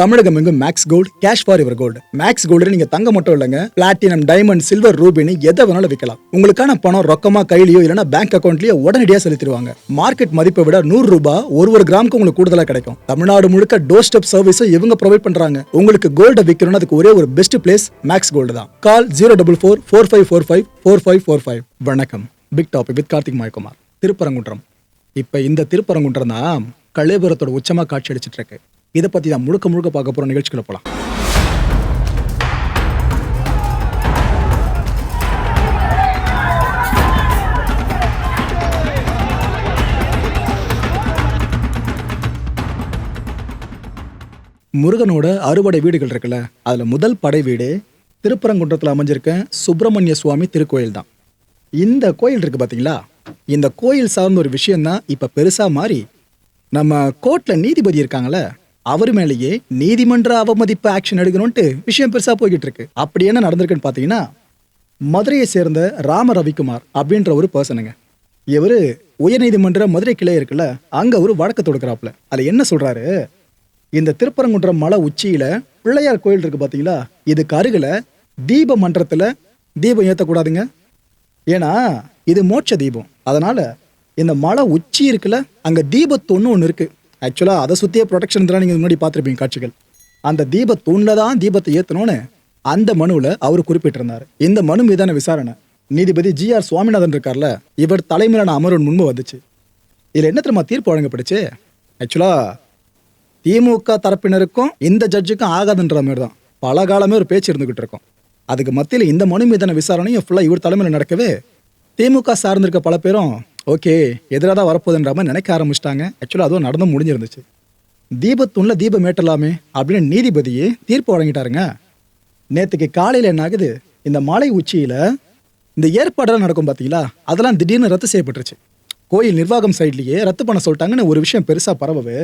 தமிழகம் எங்கும் max gold cash for your gold max gold நீங்க தங்க மட்டும் இல்லைங்க. பிளாட்டினம் டைமண்ட் சில்வர் ரூபினி எதை வேணாலும் விற்கலாம் உங்களுக்கான பணம் ரொக்கமா கையிலயோ இல்லைன்னா பேங்க் அக்கௌண்ட்லயோ உடனடியாக செலுத்திடுவாங்க. மார்க்கெட் மதிப்பை விட நூறு ரூபாய் ஒரு ஒரு கிராமுக்கு உங்களுக்கு கூடுதலா கிடைக்கும். தமிழ்நாடு முழுக்க டோர் ஸ்டெப் சர்வீஸும் இவங்க ப்ரொவைட் பண்றாங்க. உங்களுக்கு கோல்ட விற்கணும்னு அதுக்கு ஒரே ஒரு பெஸ்ட் பிளேஸ் மேக்ஸ் கோல்டு தான். Call zero double four four five four five four five four five வணக்கம். Big topic with Karthik Mayakumar Thirupparankundram. இப்ப இந்த திருப்பரங்குன்றம் தான் கலைபுரத்தோட உச்சமா காட்சி அடிச்சிட்டு இருக்கு. இதை பத்தி தான் முழுக்க முழுக்க பார்க்க போகிற நிகழ்ச்சிகளை போகலாம் முருகனோட அறுபடை வீடுகள் இருக்குல்ல அதுல முதல் படை வீடு திருப்பரங்குன்றத்தில் அமைஞ்சிருக்க சுப்பிரமணிய சுவாமி திருக்கோயில் தான். இந்த கோயில் இருக்கு பார்த்தீங்களா இந்த கோயில் சார்ந்த ஒரு விஷயம் தான் பெருசாக பெருசா மாறி நம்ம கோர்ட்ல நீதிபதி இருக்காங்களே அவர் மேலேயே நீதிமன்ற அவமதிப்பு ஆக்ஷன் எடுக்கணும்ட்டு விஷயம் பெருசாக போய்கிட்டு இருக்கு அப்படி என்ன நடந்திருக்குன்னு பார்த்தீங்கன்னா மதுரையை சேர்ந்த ராம ரவிக்குமார் அப்படின்ற ஒரு பர்சனுங்க இவரு உயர்நீதிமன்ற மதுரை கிளை இருக்குல்ல அங்கே ஒரு வழக்கு தொடுக்கிறாப்புல. அதில் என்ன சொல்கிறாரு இந்த திருப்பரங்குன்றம் மலை உச்சியில் பிள்ளையார் கோயில் இருக்கு பார்த்தீங்களா? இதுக்கு அருகில் தீப மன்றத்தில் தீபம் ஏற்றக்கூடாதுங்க ஏன்னா இது மோட்ச தீபம். அதனால் இந்த மலை உச்சி இருக்குல்ல அங்கே தீபத்தொன்று ஒன்று இருக்குது ஆக்சுவலாக அதை சுற்றியே ப்ரொடெக்ஷன் தான் நீங்கள் முன்னாடி பார்த்துருப்பீங்க காட்சிகள். அந்த தீபத்தூண்ல தான் தீபத்தை ஏற்றணும்னு அந்த மனுவில் அவர் குறிப்பிட்டிருந்தார். இந்த மனு மீதான விசாரணை. நீதிபதி ஜி ஆர் சுவாமிநாதன் இருக்கார்ல இவர் தலைமையிலான அமர்வு முன்பு வந்துச்சு. இதில் என்ன தெரியுமா தீர்ப்பு வழங்கப்பட்டுச்சு? ஆக்சுவலா திமுக தரப்பினருக்கும் இந்த ஜட்ஜுக்கும் ஆகாதுன்ற மாதிரி தான். பல காலமே ஒரு பேச்சு இருந்துகிட்டு இருக்கும். அதுக்கு மத்தியில் இந்த மனு மீதான விசாரணையும் ஃபுல்லாக இவர் தலைமையில் நடக்கவே திமுக சார்ந்திருக்க பல பேரும் ஓகே எதிராக தான் வரப்போகுதுன்ற மாதிரி நினைக்க ஆரம்பிச்சிட்டாங்க. ஆக்சுவலாக அதுவும் நடந்து முடிஞ்சிருந்துச்சு. தீபத்துள்ள தீபம் ஏற்றலாமே அப்படின்னு நீதிபதியே தீர்ப்பு வழங்கிட்டாருங்க. நேற்றுக்கு காலையில் என்ன ஆகுது? இந்த மலை உச்சியில் இந்த ஏற்பாடெல்லாம் நடக்கும் பார்த்தீங்களா அதெல்லாம் திடீர்னு ரத்து செய்யப்பட்டுருச்சு. கோயில் நிர்வாகம் சைட்லேயே ரத்து பண்ண சொல்லிட்டாங்கன்னு ஒரு விஷயம் பெருசாக பரவவே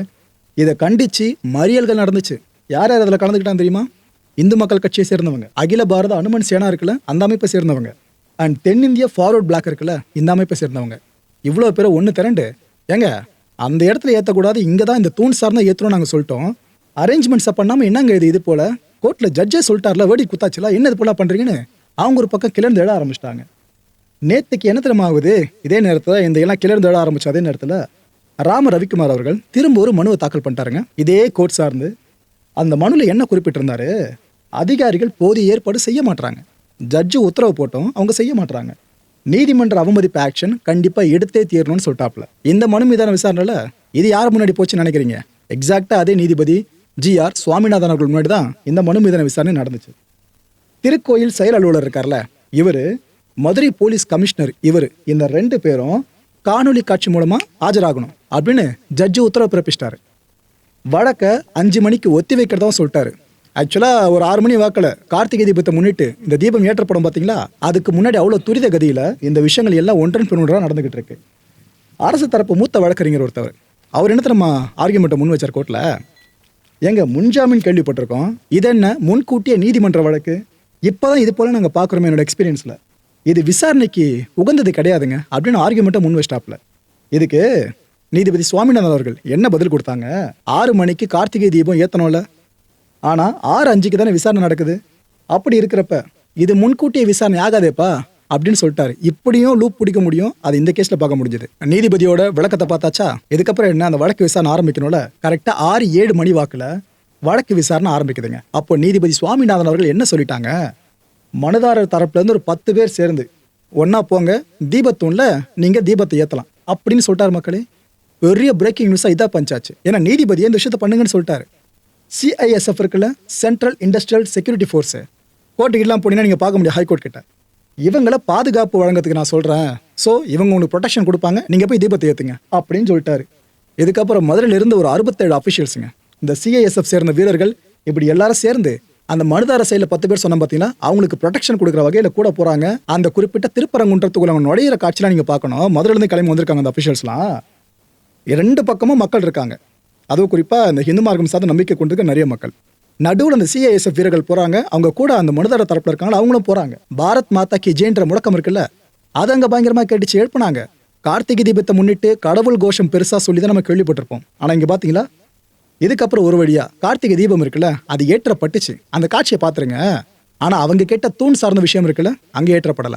இதை கண்டித்து மறியல்கள் நடந்துச்சு. யார் யார் அதில் கலந்துக்கிட்டான் தெரியுமா? இந்து மக்கள் கட்சியை சேர்ந்தவங்க. அகில பாரத அனுமன் சேனா இருக்குல்ல அந்த அமைப்பை சேர்ந்தவங்க. அண்ட் தென்னிந்திய ஃபார்வர்ட் பிளாக் இருக்குல்ல இந்த அமைப்பை சேர்ந்தவங்க. இவ்வளோ பேரை ஒன்று திரண்டு. ஏங்க அந்த இடத்துல ஏற்றக்கூடாது இங்கே தான் இந்த தூண் சார்ந்தா ஏற்றணும் நாங்கள் சொல்லிட்டோம். அரேஞ்ச்மெண்ட்ஸை பண்ணாமல் என்னங்க இது இது போல்? கோர்ட்டில் ஜட்ஜே சொல்லிட்டார்ல வேடி குத்தாச்சுல என்ன இது போல பண்ணுறீங்கன்னு அவங்க ஒரு பக்கம் கிளர்ந்து எழ ஆரம்பிச்சிட்டாங்க. நேற்றுக்கு என்ன தெரியுமா ஆகுது? இதே நேரத்தில் இந்த எல்லாம் கிளர்ந்து எழ ஆரம்பிச்ச அதே நேரத்தில் ராம ரவிக்குமார் அவர்கள் திரும்ப ஒரு மனுவை தாக்கல் பண்ணிட்டாருங்க. இதே கோர்ட் சார்ந்து. அந்த மனுவில் என்ன குறிப்பிட்டிருந்தாரு? அதிகாரிகள் போதிய ஏற்பாடு செய்ய மாட்றாங்க. ஜட்ஜு உத்தரவு போட்டோம் அவங்க செய்ய மாட்டாங்க நீதிமன்ற அவமதிப்பு ஆக்ஷன் கண்டிப்பாக எடுத்தே தீரணும்னு சொல்லிட்டாப்ல இந்த மனு மீதான விசாரணையில் இது யார் முன்னாடி போச்சுன்னு நினைக்கிறீங்க? எக்ஸாக்டாக அதே நீதிபதி ஜி ஆர் சுவாமிநாதன் அவர்கள் முன்னாடி தான் இந்த மனு மீதான விசாரணை நடந்துச்சு. திருக்கோயில் செயல் அலுவலர் இருக்கார்ல இவர் மதுரை போலீஸ் கமிஷனர் இவர் இந்த ரெண்டு பேரும் காணொலி காட்சி மூலமாக ஆஜராகணும் அப்படின்னு ஜட்ஜு உத்தரவு பிறப்பிச்சிட்டாரு. வழக்கை அஞ்சு மணிக்கு ஒத்தி வைக்கிறதாவும் சொல்லிட்டாரு. ஆக்சுவலாக ஒரு ஆறு மணி வாக்கில் கார்த்திகை தீபத்தை முன்னிட்டு இந்த தீபம் ஏற்றப்படும் பார்த்தீங்களா அதுக்கு முன்னாடி அவ்வளோ துரித கதியில் இந்த விஷயங்கள் எல்லாம் ஒன்றன் பின் நடந்துகிட்டு இருக்கு. அரசு தரப்பு மூத்த வழக்கறிஞர் ஒருத்தவர். அவர் என்ன நம்ம ஆர்கியூமெண்ட்டை முன் வச்சார் கோர்ட்டில் எங்க முன்ஜாமீன் கேள்விப்பட்டிருக்கோம். இது என்ன முன்கூட்டிய நீதிமன்ற வழக்கு? இப்போதான் இது போல நாங்கள் பார்க்குறோமே என்னோட எக்ஸ்பீரியன்ஸில் இது விசாரணைக்கு உகந்தது கிடையாதுங்க அப்படின்னு ஆர்கியூமெண்ட்டை முன் வச்சிட்டாப்ல இதுக்கு நீதிபதி சுவாமிநாதன் அவர்கள் என்ன பதில் கொடுத்தாங்க? ஆறு மணிக்கு கார்த்திகை தீபம் ஏற்றணும்ல ஆனால் ஆறு அஞ்சுக்கு தானே விசாரணை நடக்குது? அப்படி இருக்கிறப்ப இது முன்கூட்டிய விசாரணை ஆகாதேப்பா? அப்படின்னு சொல்லிட்டாரு. இப்படியும் லூப் பிடிக்க முடியும். அது இந்த கேஸ்ல பார்க்க முடிஞ்சது. நீதிபதியோட விளக்கத்தை பார்த்தாச்சா? இதுக்கப்புறம் என்ன அந்த வழக்கு விசாரணை ஆரம்பிக்கணும்ல? கரெக்டா ஆறு ஏழு மணி வாக்குல வழக்கு விசாரணை ஆரம்பிக்குதுங்க. அப்போ நீதிபதி சுவாமிநாதன் அவர்கள் என்ன சொல்லிட்டாங்க? மனுதாரர் தரப்புல இருந்து ஒரு பத்து பேர் சேர்ந்து ஒன்றா போங்க தீபத்தூண்ல நீங்க தீபத்தை ஏத்தலாம். அப்படின்னு சொல்லிட்டாரு மக்களே. பெரிய பிரேக்கிங் நியூஸா இதா பஞ்சாச்சு. ஏன்னா நீதிபதியே இந்த விஷயத்தை பண்ணுங்கன்னு சொல்லிட்டாரு. சிஐஎஸ்எஃப் இருக்குல்ல சென்ட்ரல் இண்டஸ்ட்ரியல் செக்யூரிட்டி ஃபோர்ஸு கோர்ட்டுக்கு போனீங்கன்னா நீங்கள் பார்க்க முடியாது ஹைகோர்ட் கிட்ட. இவங்கள பாதுகாப்பு வழங்கத்துக்கு நான் சொல்கிறேன் ஸோ இவங்க உங்களுக்கு ப்ரொடெக்ஷன் கொடுப்பாங்க. நீங்கள் போய் தீபத்தை ஏற்றுங்க அப்படின்னு சொல்லிட்டாரு. இதுக்கப்புறம் மதுரையிலிருந்து ஒரு அறுபத்தேழு அஃபிஷியல்ஸுங்க இந்த சிஐஎஸ்எஃப் சேர்ந்த வீரர்கள் இப்படி எல்லாரும் சேர்ந்து அந்த மனுதார செயலில் பத்து பேர் சொன்ன பார்த்தீங்கன்னா அவங்களுக்கு ப்ரொடெக்ஷன் கொடுக்குற வகையில் கூட போகிறாங்க அந்த குறிப்பிட்ட திருப்பரங்குன்றத்துக்குள்ள அவங்க நுழையிற காட்சியெலாம் நீங்கள் பார்க்கணும். மதுரையிலேருந்து கிளம்பி வந்திருக்காங்க அந்த அஃபிஷியல்ஸ்லாம் ரெண்டு பக்கமும் மக்கள் இருக்காங்க. அதுவும் குறிப்பாக இந்த ஹிந்து மார்க்கம் சார்ந்த நம்பிக்கை கொண்டிருக்க நிறைய மக்கள். நடுவில் அந்த சிஐஎஸ்எஃப் வீரர்கள் போறாங்க. அவங்க கூட அந்த மனுதார தரப்புல இருக்காங்க அவங்களும் போறாங்க. பாரத் மாதா கி ஜெயின்ற முழக்கம் இருக்குல்ல? அதை அங்க பயங்கரமா கேட்டுச்சு எழுப்புனாங்க. கார்த்திகை தீபத்தை முன்னிட்டு கடவுள் கோஷம் பெருசா சொல்லி தான் நம்ம கேள்விப்பட்டிருப்போம். ஆனா இங்கே பாத்தீங்களா? இதுக்கப்புறம் ஒரு வழியா கார்த்திகை தீபம் இருக்குல்ல அது ஏற்றப்பட்டுச்சு. அந்த காட்சியை பார்த்துருங்க ஆனா அவங்க கேட்ட தூண் சார்ந்த விஷயம் இருக்குல்ல அங்கே ஏற்றப்படல.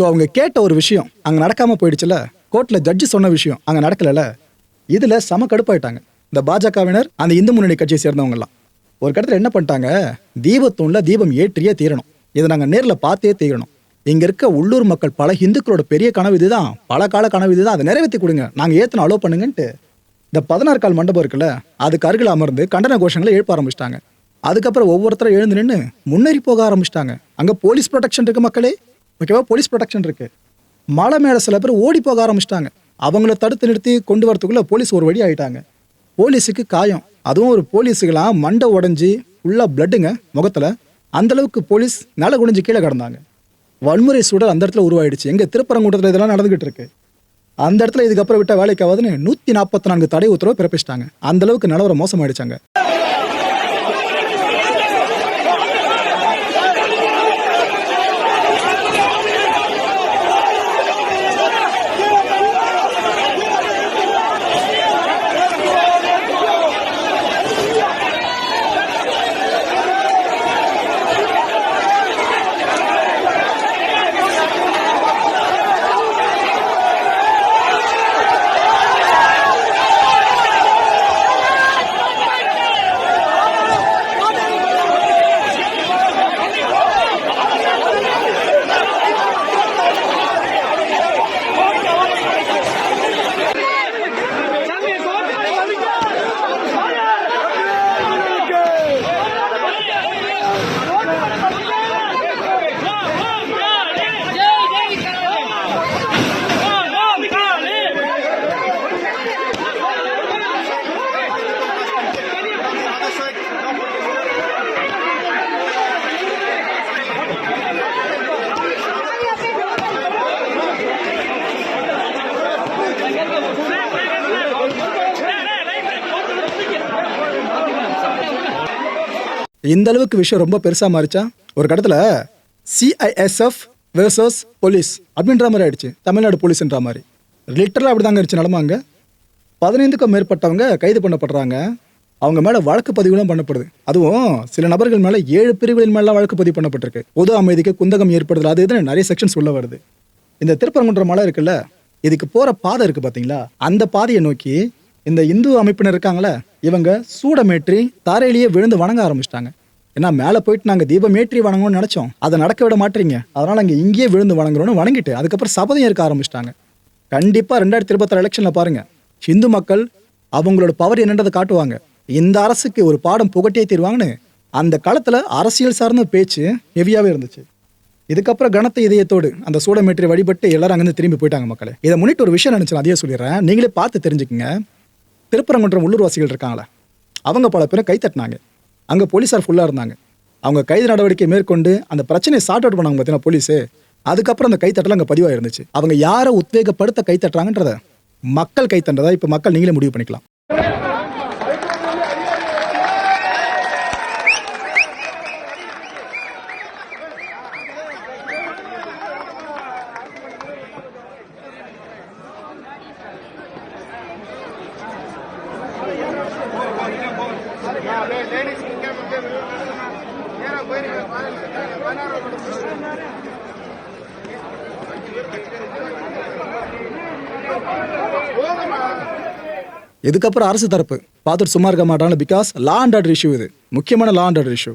ஸோ அவங்க கேட்ட ஒரு விஷயம் அங்கே நடக்காமல் போயிடுச்சுல கோர்ட்டில் ஜட்ஜு சொன்ன விஷயம் அங்கே நடக்கலல இதில் சம கடுப்பாயிட்டாங்க. இந்த பாஜகவினர் அந்த இந்து முன்னணி கட்சியை சேர்ந்தவங்கலாம். ஒரு கட்டத்தில் என்ன பண்ணிட்டாங்க? தீபத்தூண்ல தீபம் ஏற்றியே தீரணும். இதை நாங்கள் நேரில் பார்த்தே தீரணும். இங்கே இருக்க உள்ளூர் மக்கள் பல ஹிந்துக்களோட பெரிய கனவு இதுதான். பல கால கனவு இதுதான். அதை நிறைவேற்றி கொடுங்க. நாங்கள் ஏற்றின அலோவ் பண்ணுங்கன்ட்டு. இந்த பதினாறு கால் மண்டபம் இருக்குல்ல அதுக்கு அருகில் அமர்ந்து கண்டன கோஷங்களை எழுப்ப ஆரம்பிச்சிட்டாங்க. அதுக்கப்புறம் ஒவ்வொருத்தரும் எழுந்து நின்று முன்னேறி போக ஆரம்பிச்சிட்டாங்க. அங்கே போலீஸ் ப்ரொடெக்ஷன் இருக்கு மக்களே. ஓகேவா? போலீஸ் ப்ரொடெக்ஷன் இருக்குது மலை மேலே சில பேர் ஓடி போக ஆரம்பிச்சிட்டாங்க. அவங்கள தடுத்து நிறுத்தி கொண்டு வரத்துக்குள்ளே போலீஸ் ஒரு வழி ஆகிட்டாங்க போலீஸுக்கு காயம். அதுவும் ஒரு போலீஸுக்கெல்லாம் மண்டை உடஞ்சி ஃபுல்லா பிளட்டுங்க முகத்தில். அந்த அளவுக்கு போலீஸ் நில குடிஞ்சு கீழே கிடந்தாங்க. வன்முறை சூழல் அந்த இடத்துல உருவாயிடுச்சு. எங்கள் திருப்பரங்குன்றத்தில் இதெல்லாம் நடந்துகிட்டு இருக்கு. அந்த இடத்துல இதுக்கப்புறம் விட்ட வேலைக்கு ஆகுதுன்னு நூற்றி நாற்பத்தி நான்கு தடை உத்தரவு பிறப்பிச்சிட்டாங்க. அந்த அளவுக்கு நிலவரம் மோசமாயிடுச்சாங்க. இந்த அளவுக்கு விஷயம் ரொம்ப பெருசா மாறிச்சா? ஒரு கடத்தில் சிஐஎஸ்எஃப் வெர்சஸ் போலீஸ் அப்படின்ற மாதிரி ஆயிடுச்சு. தமிழ்நாடு போலீஸ்ன்ற மாதிரி. லிட்டரலாக அப்படி தாங்க இருந்துச்சு நிலமாங்க பதினைந்துக்கும் மேற்பட்டவங்க கைது பண்ணப்படுறாங்க. அவங்க மேலே வழக்கு பதிவுலாம் பண்ணப்படுது. அதுவும் சில நபர்கள் மேலே ஏழு பிரிவுகளின் மேலாம் வழக்கு பதிவு பண்ணப்பட்டிருக்கு. பொது அமைதிக்கு குந்தகம் ஏற்படுதல் அது இதுன்னு நிறைய செக்ஷன்ஸ் உள்ள வருது. இந்த திருப்பரங்குன்ற மலை இருக்குல்ல இதுக்கு போகிற பாதை இருக்குது பார்த்தீங்களா அந்த பாதையை நோக்கி இந்த இந்து அமைப்பினர் இருக்காங்களே இவங்க சூடமேற்றி தாரையிலேயே விழுந்து வணங்க ஆரம்பிச்சிட்டாங்க. ஏன்னா மேலே போயிட்டு நாங்கள் தீபம் ஏற்றி வணங்கணும்னு நினச்சோம். அதை நடக்க விட மாட்டீங்க. அதனால் அங்கே இங்கேயே விழுந்து வணங்குறோன்னு வணங்கிட்டு அதுக்கப்புறம் சபதம் இருக்க ஆரம்பிச்சிட்டாங்க. கண்டிப்பாக ரெண்டாயிரத்தி இருபத்தாறு எலெக்ஷனில் பாருங்கள் ஹிந்து மக்கள் அவங்களோட பவர் என்னன்றதை காட்டுவாங்க. இந்த அரசுக்கு ஒரு பாடம் புகட்டியே தீர்வாங்கன்னு அந்த காலத்தில் அரசியல் சார்ந்த பேச்சு ஹெவியாகவே இருந்துச்சு. இதுக்கப்புறம் கனத்த இதயத்தோடு அந்த சூடமேற்றி வழிபட்டு எல்லாரும் அங்கேருந்து திரும்பி போயிட்டாங்க மக்களே. இதை முன்னிட்டு ஒரு விஷயம் நினைச்சு அதையே சொல்லிடுறேன். நீங்களே பார்த்து தெரிஞ்சுக்கங்க. திருப்பரங்குன்றம் உள்ளூர்வாசிகள் இருக்காங்களே அவங்க பல பேரும் கை தட்டினாங்க. அங்கே போலீஸார் ஃபுல்லாக இருந்தாங்க. அவங்க கைது நடவடிக்கை மேற்கொண்டு அந்த பிரச்சனையை சார்ட் அவுட் பண்ணாங்க பார்த்தீங்கன்னா போலீஸு? அதுக்கப்புறம் அந்த கைத்தட்டல் அங்கே பதிவாக இருந்துச்சு அவங்க யாரை உத்வேகப்படுத்த கைத்தட்டுறாங்கன்றத மக்கள் கைத்தண்டதா இப்போ மக்கள் நீங்களே முடிவு பண்ணிக்கலாம். இதுக்கப்புறம் அரசு தரப்பு. பார்த்துட்டு சும்மா இருக்க மாட்டாங்க because law and order issue இது. முக்கியமான law and order issue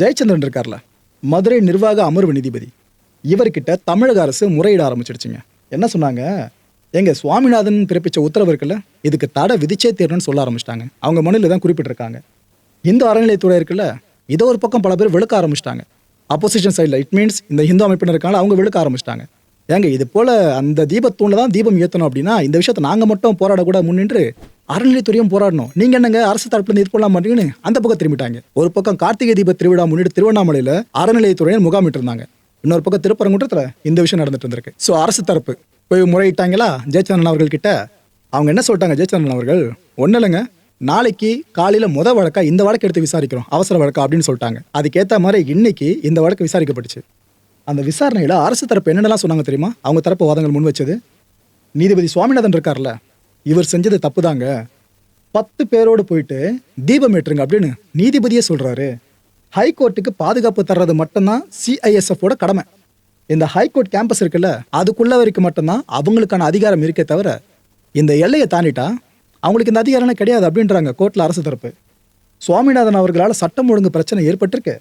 Jayachandran இருக்கார்ல. மதுரை நிர்வாக அமர்வு நீதிபதி. இவர்கிட்ட தமிழக அரசு முறையிட ஆரம்பிச்சிடுச்சுங்க. என்ன சொன்னாங்க? எங்க சுவாமிநாதன் பிறப்பிச்ச உத்தரவு இருக்குல்ல இதுக்கு தடை விதிச்சே தீரணும்னு சொல்ல ஆரம்பிச்சிட்டாங்க. அவங்க மனுவில் தான் குறிப்பிட்டிருக்காங்க. இந்து அறநிலையத்துறை இருக்குல்ல இதை ஒரு பக்கம் பல பேர் வெளுக்க ஆரம்பிச்சிட்டாங்க. அப்போசிஷன் சைடில் இட் மீன்ஸ் இந்த ஹிந்து அமைப்பினர் இருக்காங்க அவங்க வெளுக்க ஆரம்பிச்சிட்டாங்க. ஏங்க இது போல் அந்த தீபத்தூண்ல தான் தீபம் ஏற்றணும் அப்படின்னா இந்த விஷயத்தை நாங்கள் மட்டும் போராடக்கூட முன்னின்று அறநிலைத்துறையும் போராடணும். நீங்கள் என்னங்க அரசு தரப்புலேருந்து இது போடலாம் மாட்டீங்கன்னு அந்த பக்கம் திரும்பிட்டாங்க. ஒரு பக்கம் கார்த்திகை தீப திருவிழா முன்னிட்டு திருவண்ணாமலையில் அறநிலையத்துறையை முகாமிட்டிருந்தாங்க. இன்னொரு பக்கம் திருப்பரங்குன்றத்தில் இந்த விஷயம் நடந்துட்டு இருந்திருக்கு. ஸோ அரசு தரப்பு போய் முறையிட்டாங்களா? ஜெயச்சந்திரன் அவர்கள்கிட்ட. அவங்க என்ன சொல்லிட்டாங்க ஜெயச்சந்திரன் அவர்கள்? ஒன்றும் இல்லைங்க. நாளைக்கு காலையில் முத வழக்கா இந்த வழக்கு எடுத்து விசாரிக்கிறோம். அவசர வழக்கா அப்படின்னு சொல்லிட்டாங்க. அதுக்கேற்ற மாதிரி இன்னைக்கு இந்த வழக்கு விசாரிக்கப்பட்டுச்சு. அந்த விசாரணையில் அரசு தரப்பு என்னென்னலாம் சொன்னாங்க தெரியுமா? அவங்க தரப்பு வாதங்கள் முன் வச்சது. நீதிபதி சுவாமிநாதன் இருக்கார்ல இவர் செஞ்சது தப்பு தாங்க பத்து பேரோடு போயிட்டு தீபம் ஏற்றுங்க அப்படின்னு நீதிபதியே சொல்கிறாரு ஹைகோர்ட்டுக்கு பாதுகாப்பு தர்றது மட்டும்தான் CISF கடமை. இந்த ஹைகோர்ட் கேம்பஸ் இருக்குல்ல அதுக்குள்ள வரைக்கும் மட்டும்தான் அவங்களுக்கான அதிகாரம் இருக்கே தவிர இந்த எல்லையை தாண்டிட்டா அவங்களுக்கு இந்த அதிகாரம்லாம் கிடையாது அப்படின்றாங்க கோர்ட்டில் அரசு தரப்பு. சுவாமிநாதன் அவர்களால் சட்டம் ஒழுங்கு பிரச்சனை ஏற்பட்டிருக்கு.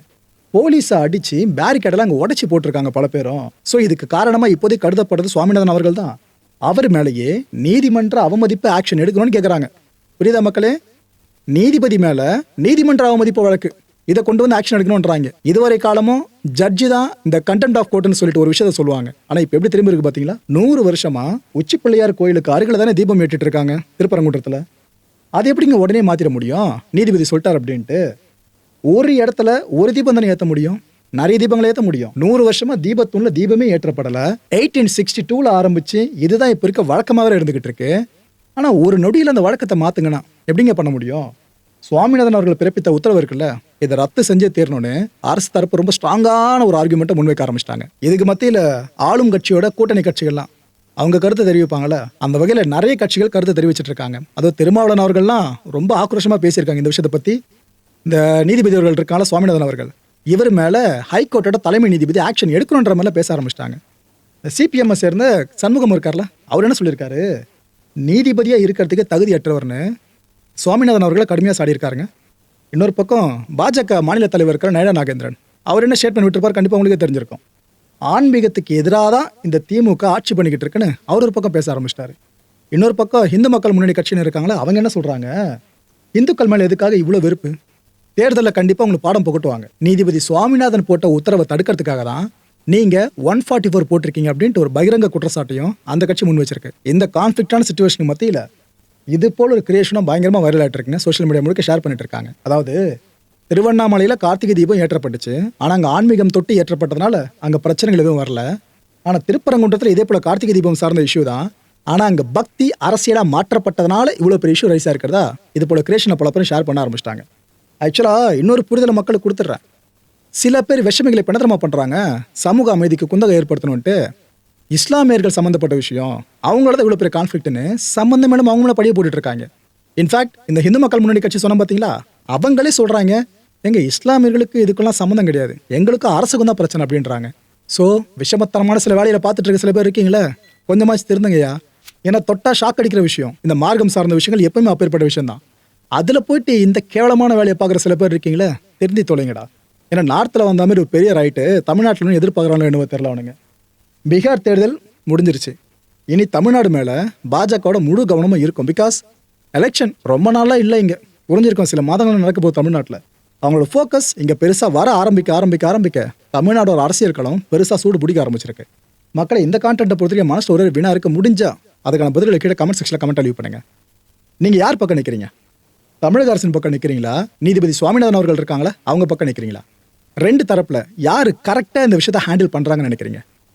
போலீஸை அடிச்சு பேரிகேடெல்லாம் அங்கே உடைச்சி போட்டிருக்காங்க பல பேரும். ஸோ இதுக்கு காரணமாக இப்போதைக்கு கருதப்படுறது சுவாமிநாதன் அவர்கள் தான் அவர் மேலேயே நீதிமன்ற அவமதிப்பு ஆக்ஷன் எடுக்கணும்னு கேட்குறாங்க புரியுதா மக்களே? நீதிபதி மேலே நீதிமன்ற அவமதிப்பு வழக்கு. இதை கொண்டு வந்து ஆக்ஷன் எடுக்கணுன்றாங்க இதுவரை காலமும் ஜட்ஜி தான் இந்த கண்டென்ட் ஆஃப் கோர்ட்னு சொல்லிட்டு ஒரு விஷயத்த சொல்லுவாங்க. ஆனால் இப்போ எப்படி திரும்பி இருக்கு பார்த்தீங்களா நூறு வருஷமா உச்சி பிள்ளையார் கோயிலுக்கு அருகில் தானே தீபம் ஏற்றிட்டு இருக்காங்க திருப்பரங்குன்றத்தில். அது எப்படிங்க உடனே மாத்திர முடியும்? நீதிபதி சொல்லிட்டார் அப்படின்ட்டு. ஒரு இடத்துல ஒரு தீபம் தானே ஏற்ற முடியும்? நிறைய தீபங்களை ஏற்ற முடியும். நூறு வருஷமா தீபத்தூண்ல தீபமே ஏற்றப்படல. எயிட்டீன் சிக்ஸ்டி டூல ஆரம்பிச்சு இதுதான் இப்போ இருக்க வழக்கமாகவே இருந்துகிட்டு இருக்கு. ஆனா ஒரு நொடியில் அந்த வழக்கத்தை மாத்துங்கண்ணா எப்படிங்க பண்ண முடியும்? சுவாமிநாதன் அவர்கள் பிறப்பித்த உத்தரவு இருக்குல்ல? இதை ரத்து செஞ்சே தீரணும்னு அரசு தரப்பு ரொம்ப ஸ்ட்ராங்கான ஒரு ஆர்குமெண்ட்டை முன்வைக்க ஆரம்பிச்சிட்டாங்க. இதுக்கு மத்தியில் ஆளும் கட்சியோட கூட்டணி கட்சிகள்லாம் அவங்க கருத்தை தெரிவிப்பாங்கல்ல? அந்த வகையில் நிறைய கட்சிகள் கருத்தை தெரிவிச்சிட்டு இருக்காங்க. அதுவும் திருமாவளவன் அவர்கள்லாம் ரொம்ப ஆக்ரோஷமாக பேசியிருக்காங்க இந்த விஷயத்தை பற்றி இந்த நீதிபதி அவர்கள் இருக்காங்களா சுவாமிநாதன் அவர்கள். இவர் மேலே ஹைகோர்ட்டோட தலைமை நீதிபதி ஆக்ஷன் எடுக்கணுன்ற மாதிரிலாம் பேச ஆரம்பிச்சிட்டாங்க. சிபிஎம்ஐ சேர்ந்த சண்முகம் இருக்கார்ல அவர் என்ன சொல்லியிருக்காரு? நீதிபதியாக இருக்கிறதுக்கு தகுதியற்றவர்னு சுவாமிநாதன் அவர்களை கடுமையாக சாடியிருக்காருங்க. இன்னொரு பக்கம் பாஜக மாநில தலைவர் இருக்கிற நயனா நாகேந்திரன். அவர் என்ன ஸ்டேட்மெண்ட் விட்டுருப்பார் கண்டிப்பாக உங்களுக்கே தெரிஞ்சிருக்கும். ஆன்மீகத்துக்கு எதிராக தான் இந்த திமுக ஆட்சி பண்ணிக்கிட்டு இருக்குன்னு அவர் ஒரு பக்கம் பேச ஆரம்பிச்சிட்டாரு. இன்னொரு பக்கம் இந்து மக்கள் முன்னணி கட்சின்னு இருக்காங்களே அவங்க என்ன சொல்கிறாங்க இந்துக்கள் மேலே எதுக்காக இவ்வளோ வெறுப்பு? தேர்தலில் கண்டிப்பாக உங்களுக்கு பாடம் புகட்டுவாங்க. நீதிபதி சுவாமிநாதன் போட்ட உத்தரவை தடுக்கிறதுக்காக தான் நீங்கள் ஒன் ஃபார்ட்டி ஃபோர் போட்டிருக்கீங்க அப்படின்ட்டு ஒரு பகிரங்க குற்றச்சாட்டையும் அந்த கட்சி முன் வச்சிருக்கு. இந்த கான்ஃப்ளிக்டான சுச்சுவேஷனுக்கு மத்தியில் இது போல் ஒரு கிரியேஷனும் பயங்கரமாக வைரல் ஆகிட்டு இருக்குங்க சோஷியல் மீடியா முழுக்க ஷேர் பண்ணிட்டு இருக்காங்க. அதாவது திருவண்ணாமலையில் கார்த்திகை தீபம் ஏற்றப்பட்டுச்சு. ஆனால் அங்கே ஆன்மீகம் தொட்டு ஏற்றப்பட்டதுனால அங்கே பிரச்சனைகள் எதுவும் வரல. ஆனால் திருப்பரங்குன்றத்தில் இதே போல் கார்த்திகை தீபம் சார்ந்த இஷ்யூ தான். ஆனால் அங்கே பக்தி அரசியலாக மாற்றப்பட்டதுனால இவ்வளோ பெரிய இஷ்யூ ரைஸாக இருக்கிறதா இது போல் கிரியேஷனை பல பேரும் ஷேர் பண்ண ஆரம்பிச்சிட்டாங்க. ஆக்சுவலாக இன்னொரு புரிதலை மக்களுக்கு கொடுத்துட்றேன். சில பேர் விஷமிகளை பிணத்திரமா பண்ணுறாங்க சமூக அமைதிக்கு குந்தகம் ஏற்படுத்தணுன்ட்டு இஸ்லாமியர்கள் சம்மந்தப்பட்ட விஷயம் அவங்களோட இவ்வளோ பெரிய கான்ஃப்ளிக்ட்னு சம்மந்தம் மேடம் அவங்கள படிய போட்டுட்டு இருக்காங்க. இன்ஃபேக்ட் இந்த ஹிந்து மக்கள் முன்னணி கட்சி சொன்ன பார்த்தீங்களா அவங்களே சொல்கிறாங்க எங்கள் இஸ்லாமியர்களுக்கு இதுக்கெல்லாம் சம்மந்தம் கிடையாது. எங்களுக்கும் அரசுக்கும் தான் பிரச்சனை அப்படின்றாங்க. ஸோ விஷமத்தனமான சில வேலையில் பார்த்துட்டு இருக்க சில பேர் இருக்கீங்களே? கொஞ்சமாச்சு திருந்துங்கய்யா. ஏன்னா தொட்டா ஷாக் அடிக்கிற விஷயம். இந்த மார்க்கம் சார்ந்த விஷயங்கள் எப்பவுமே அப்பேற்பட்ட விஷயம் தான் அதில் போயிட்டு இந்த கேவலமான வேலையை பார்க்குற சில பேர் இருக்கீங்களே? திருந்தி தொலைங்கடா. ஏன்னா நார்த்தில் வந்த மாதிரி ஒரு பெரிய ரைட்டு தமிழ்நாட்டில் எதிர்பார்க்குறாங்களோ என்னவோ தெரியல அவனுங்க. பீகார் தேர்தல் முடிஞ்சிருச்சு. இனி தமிழ்நாடு மேலே பாஜகவோட முழு கவனமும் இருக்கும். பிகாஸ் எலெக்ஷன் ரொம்ப நாளாக இல்லை இங்கே. புரிஞ்சிருக்கும். சில மாதங்கள் நடக்க போகுது தமிழ்நாட்டில். அவங்களோட ஃபோக்கஸ் இங்கே பெருசாக வர ஆரம்பிக்க ஆரம்பிக்க ஆரம்பிக்க தமிழ்நாடோட அரசியல் களம் பெருசாக சூடு பிடிக்க ஆரம்பிச்சிருக்கு. மக்களை இந்த கான்டென்ட்டை பொறுத்தவரைக்கும் மனசில் ஒரு வினா இருக்க முடிஞ்சா அதுக்கான பதில்களை கீழே கமெண்ட் செக்ஷனில் கமெண்ட் லீவ் பண்ணுங்கள் நீங்கள் யார் பக்கம் நிற்கிறீங்க தமிழக அரசின் பக்கம் நிற்கிறீங்களா நீதிபதி சுவாமிநாதன் அவர்கள் இருக்காங்களா? அவங்க பக்கம் நிற்கிறீங்களா ரெண்டு தரப்பில் யார் கரெக்டாக இந்த விஷயத்தை ஹேண்டில் பண்ணுறாங்கன்னு நினைக்கிறீங்க?